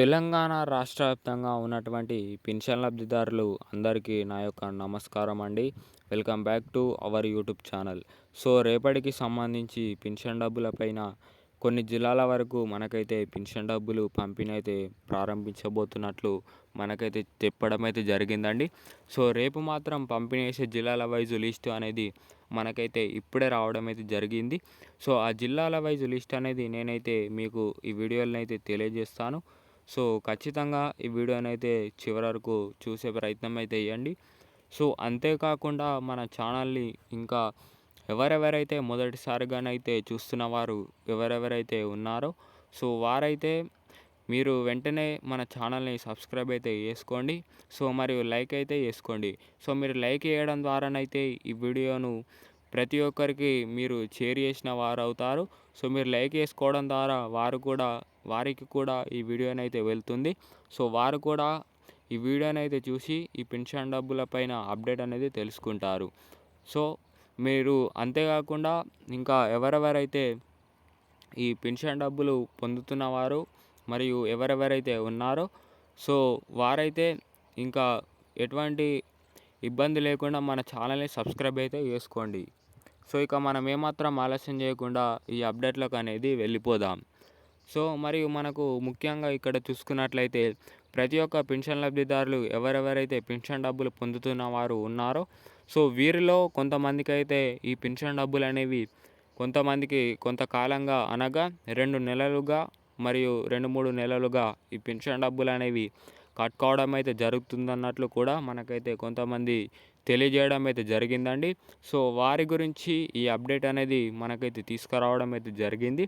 తెలంగాణ రాష్ట్ర వ్యాప్తంగా ఉన్నటువంటి పెన్షన్ లబ్ధిదారులు అందరికీ నా యొక్క నమస్కారం అండి. Welcome back to our YouTube channel. So రేపటికి సంబంధించి పెన్షన్ డబ్బులపైన కొన్ని జిల్లాల వరకు మనకైతే పెన్షన్ డబ్బులు పంపిణీ అయితే ప్రారంభించబోతున్నట్లు మనకైతే చెప్పడం అయితే జరిగిందండి. సో రేపు మాత్రం పంపిణీ చేసే జిల్లాల వైజు లిస్ట్ అనేది మనకైతే ఇప్పుడే రావడం అయితే జరిగింది. సో ఆ జిల్లాల వైజు లిస్ట్ అనేది నేనైతే మీకు ఈ వీడియోలను అయితే తెలియజేస్తాను. సో ఖచ్చితంగా ఈ వీడియోని అయితే చివరి వరకు చూసే ప్రయత్నం అయితే చేయండి. సో అంతేకాకుండా మన ఛానల్ని ఇంకా ఎవరెవరైతే మొదటిసారిగానైతే చూస్తున్న వారు ఎవరెవరైతే ఉన్నారో సో వారైతే మీరు వెంటనే మన ఛానల్ని సబ్స్క్రైబ్ అయితే చేసుకోండి. సో మరియు లైక్ అయితే చేసుకోండి. సో మీరు లైక్ చేయడం ద్వారానైతే ఈ వీడియోను ప్రతి ఒక్కరికి మీరు షేర్ చేసిన వారు అవుతారు సో మీరు లైక్ చేసుకోవడం ద్వారా వారు కూడా వారికి కూడా ఈ వీడియోని అయితే వెళ్తుంది. సో వారు కూడా ఈ వీడియోని అయితే చూసి ఈ పెన్షన్ డబ్బుల పైన అప్డేట్ అనేది తెలుసుకుంటారు. సో మీరు అంతేకాకుండా ఇంకా ఎవరెవరైతే ఈ పెన్షన్ డబ్బులు పొందుతున్నవారు మరియు ఎవరెవరైతే ఉన్నారో సో వారైతే ఇంకా ఎటువంటి ఇబ్బంది లేకుండా మన ఛానల్ని సబ్స్క్రైబ్ అయితే చేసుకోండి. సో ఇక మనం ఏమాత్రం ఆలస్యం చేయకుండా ఈ అప్డేట్లకు అనేది వెళ్ళిపోదాం. సో మరియు మనకు ముఖ్యంగా ఇక్కడ చూసుకున్నట్లయితే ప్రతి ఒక్క పెన్షన్ లబ్ధిదారులు ఎవరెవరైతే పెన్షన్ డబ్బులు పొందుతున్న వారు ఉన్నారో సో వీరిలో కొంతమందికి అయితే ఈ పెన్షన్ డబ్బులు అనేవి కొంతమందికి కొంతకాలంగా అనగా రెండు నెలలుగా మరియు రెండు మూడు నెలలుగా ఈ పెన్షన్ డబ్బులు అనేవి కట్టుకోవడం అయితే జరుగుతుందన్నట్లు కూడా మనకైతే కొంతమంది తెలియజేయడం అయితే జరిగిందండి. సో వారి గురించి ఈ అప్డేట్ అనేది మనకైతే తీసుకురావడం అయితే జరిగింది.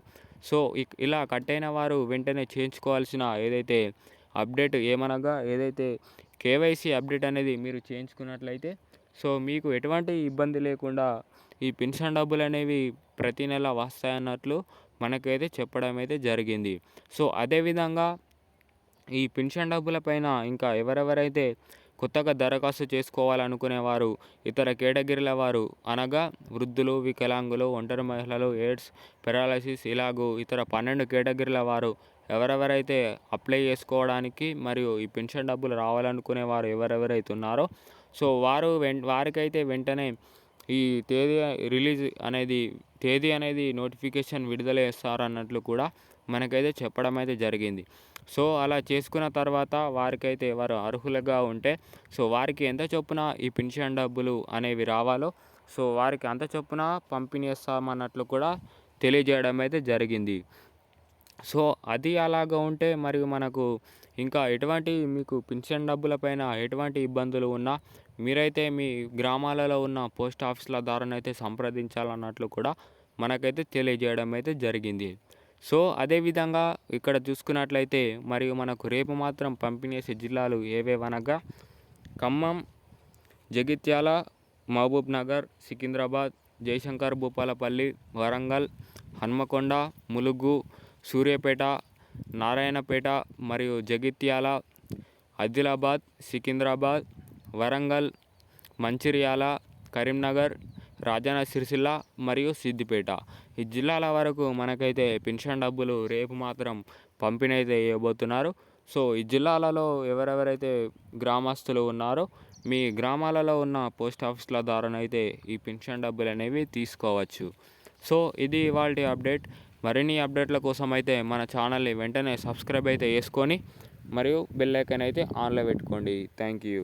సో ఇలా కట్ అయిన వారు వెంటనే చేయించుకోవాల్సిన ఏదైతే అప్డేట్ ఏమనగా ఏదైతే కేవైసీ అప్డేట్ అనేది మీరు చేయించుకున్నట్లయితే సో మీకు ఎటువంటి ఇబ్బంది లేకుండా ఈ పెన్షన్ డబ్బులు అనేవి ప్రతి నెల వస్తాయన్నట్లు మనకైతే చెప్పడం అయితే జరిగింది. సో అదేవిధంగా ఈ పెన్షన్ డబ్బులపైన ఇంకా ఎవరెవరైతే కొత్తగా దరఖాస్తు చేసుకోవాలనుకునేవారు ఇతర కేటగిరీల వారు అనగా వృద్ధులు వికలాంగులు ఒంటరి మహిళలు ఎయిడ్స్ పెరాలసిస్ ఇలాగూ ఇతర పన్నెండు కేటగిరీల వారు ఎవరెవరైతే అప్లై చేసుకోవడానికి మరియు ఈ పెన్షన్ డబ్బులు రావాలనుకునే వారు ఎవరెవరైతే ఉన్నారో సో వారు వెం వారికైతే వెంటనే ఈ తేదీ రిలీజ్ అనేది తేదీ అనేది నోటిఫికేషన్ విడుదల చేస్తారన్నట్లు కూడా మనకైతే చెప్పడం అయితే జరిగింది. సో అలా చేసుకున్న తర్వాత వారికైతే వారు అర్హులుగా ఉంటే సో వారికి ఎంత చొప్పున ఈ పెన్షన్ డబ్బులు అనేవి రావాలో సో వారికి అంత చొప్పున పంపిణీ చేస్తామన్నట్లు కూడా తెలియజేయడం అయితే జరిగింది. సో అది అలాగా ఉంటే మరియు మనకు ఇంకా ఎటువంటి మీకు పెన్షన్ డబ్బులపైన ఎటువంటి ఇబ్బందులు ఉన్నా మీరైతే మీ గ్రామాలలో ఉన్న పోస్ట్ ఆఫీసుల ద్వారానైతే సంప్రదించాలన్నట్లు కూడా మనకైతే తెలియజేయడం అయితే జరిగింది. సో అదేవిధంగా ఇక్కడ చూసుకున్నట్లయితే మరియు మనకు రేపు మాత్రం పంపిణీ చేసే జిల్లాలు ఏవేవనగా ఖమ్మం జగిత్యాల మహబూబ్ నగర్ సికింద్రాబాద్ జయశంకర్ భూపాలపల్లి వరంగల్ హన్మకొండ ములుగు సూర్యాపేట నారాయణపేట మరియు జగిత్యాల ఆదిలాబాద్ సికింద్రాబాద్ వరంగల్ మంచిర్యాల కరీంనగర్ రాజన్న సిరిసిల్ల మరియు సిద్దిపేట. ఈ జిల్లాల వరకు మనకైతే పెన్షన్ డబ్బులు రేపు మాత్రం పంపిణీ అయితే చేయబోతున్నారు సో ఈ జిల్లాలలో ఎవరెవరైతే గ్రామస్తులు ఉన్నారో మీ గ్రామాలలో ఉన్న పోస్ట్ ఆఫీస్ల ద్వారానైతే ఈ పెన్షన్ డబ్బులు అనేవి తీసుకోవచ్చు. సో ఇది ఇవాళ అప్డేట్. మరిన్ని అప్డేట్ల కోసం అయితే మన ఛానల్ని వెంటనే సబ్స్క్రైబ్ అయితే చేసుకొని మరియు బెల్ ఐకాన్ అయితే ఆన్లో పెట్టుకోండి. Thank you.